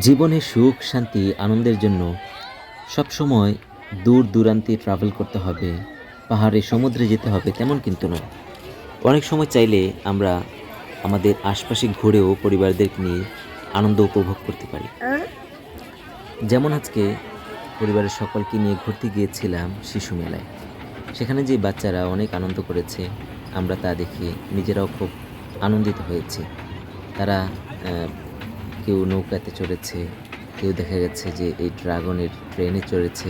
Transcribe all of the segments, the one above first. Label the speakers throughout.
Speaker 1: জীবনে সুখ, শান্তি, আনন্দের জন্য সবসময় দূর দূরান্তে ট্রাভেল করতে হবে। পাহাড়ে, সমুদ্রে যেতে হবে, তেমন কিন্তু নয়। অনেক সময় চাইলে আমরা আমাদের আশপাশে ঘুরেও পরিবারদেরকে নিয়ে আনন্দ উপভোগ করতে পারি। যেমন আজকে পরিবারের সকলকে নিয়ে ঘুরতে গিয়েছিলাম শিশু মেলায়। সেখানে যে বাচ্চারা অনেক আনন্দ করেছে, আমরা তা দেখে নিজেরাও খুব আনন্দিত হয়েছি। তারা কেউ নৌকাতে চড়েছে, কেউ দেখা গেছে যে এই ড্রাগনের ট্রেনে চড়েছে,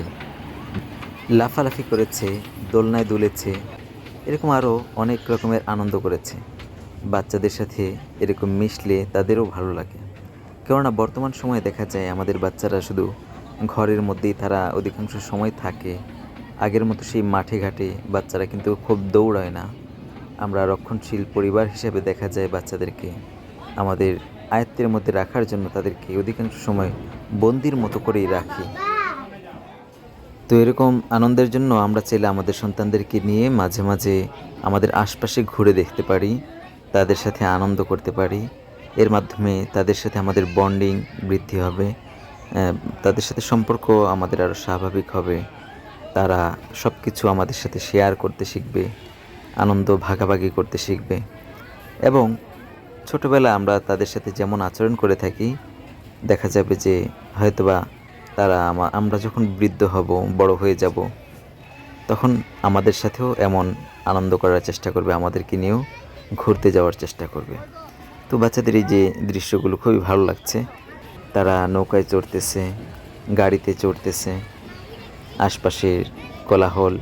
Speaker 1: লাফালাফি করেছে, দোলনায় দুলেছে, এরকম আরও অনেক রকমের আনন্দ করেছে। বাচ্চাদের সাথে এরকম মিশলে তাদেরও ভালো লাগে। কেননা বর্তমান সময়ে দেখা যায় আমাদের বাচ্চারা শুধু ঘরের মধ্যেই তারা অধিকাংশ সময় থাকে। আগের মতো সেই মাঠে ঘাটে বাচ্চারা কিন্তু খুব দৌড়ায় না। আমরা রক্ষণশীল পরিবার হিসেবে দেখা যায় বাচ্চাদেরকে। আমাদের আয়ত্তের মধ্যে রাখার জন্য তাদেরকে অধিকাংশ সময় বন্দির মতো করেই রাখি। তো এরকম আনন্দের জন্য আমরা চাইলে আমাদের সন্তানদেরকে নিয়ে মাঝে মাঝে আমাদের আশপাশে ঘুরে দেখতে পারি, তাদের সাথে আনন্দ করতে পারি। এর মাধ্যমে তাদের সাথে আমাদের বন্ডিং বৃদ্ধি হবে তাদের সাথে সম্পর্ক আমাদের আরও স্বাভাবিক হবে। তারা সব কিছু আমাদের সাথে শেয়ার করতে শিখবে, আনন্দ ভাগাভাগি করতে শিখবে। এবং ছোটোবেলা আমরা তাদের সাথে যেমন আচরণ করে থাকি, দেখা যাবে যে হয়তোবা তারা আমরা যখন বৃদ্ধ হব, বড় হয়ে যাব, তখন আমাদের সাথেও এমন আনন্দ করার চেষ্টা করবে, আমাদেরকে নিয়েও ঘুরতে যাওয়ার চেষ্টা করবে। তো বাচ্চাদের এই যে দৃশ্যগুলো খুবই ভালো লাগছে। তারা নৌকায় চড়তেছে, গাড়িতে চড়তেছে, আশপাশের কোলাহল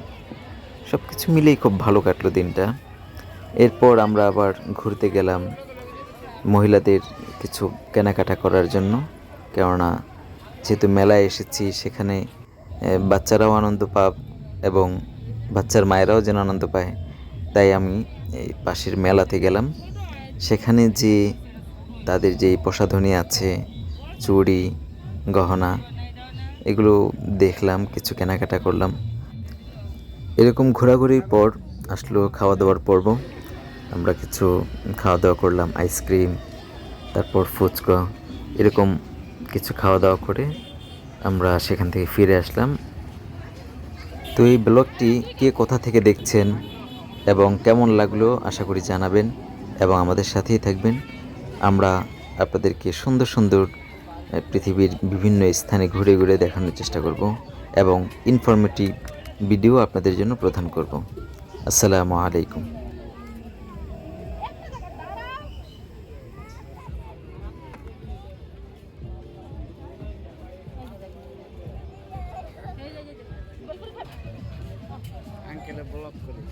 Speaker 1: সব কিছু মিলেই খুব ভালো কাটলো দিনটা। এরপর আমরা আবার ঘুরতে গেলাম মহিলাদের কিছু কেনাকাটা করার জন্য। কেননা যেহেতু মেলায় এসেছি, সেখানে বাচ্চারাও আনন্দ পাব এবং বাচ্চার মায়েরাও যেন আনন্দ পায়। তাই আমি এই পাশের মেলাতে গেলাম। সেখানে যে তাদের যে প্রসাধনী আছে, চুড়ি, গহনা, এগুলো দেখলাম, কিছু কেনাকাটা করলাম। এরকম ঘোরাঘুরির পর আসলো খাওয়া দাওয়ার পর্ব। আমরা কিছু খাওয়া দাওয়া করলাম আইসক্রিম তারপর ফুচকা, এরকম কিছু খাওয়া দাওয়া করে আমরা সেখান থেকে ফিরে আসলাম। তো এই ব্লগটি কে কোথা থেকে দেখছেন এবং কেমন লাগল আশা করি জানাবেন এবং আমাদের সাথেই থাকবেন। আমরা আপনাদেরকে সুন্দর সুন্দর পৃথিবীর বিভিন্ন স্থানে ঘুরে ঘুরে দেখানোর চেষ্টা করব এবং ইনফরমেটিভ ভিডিও আপনাদের জন্য প্রদান করব। আসসালামু আলাইকুম।
Speaker 2: ব্লক করি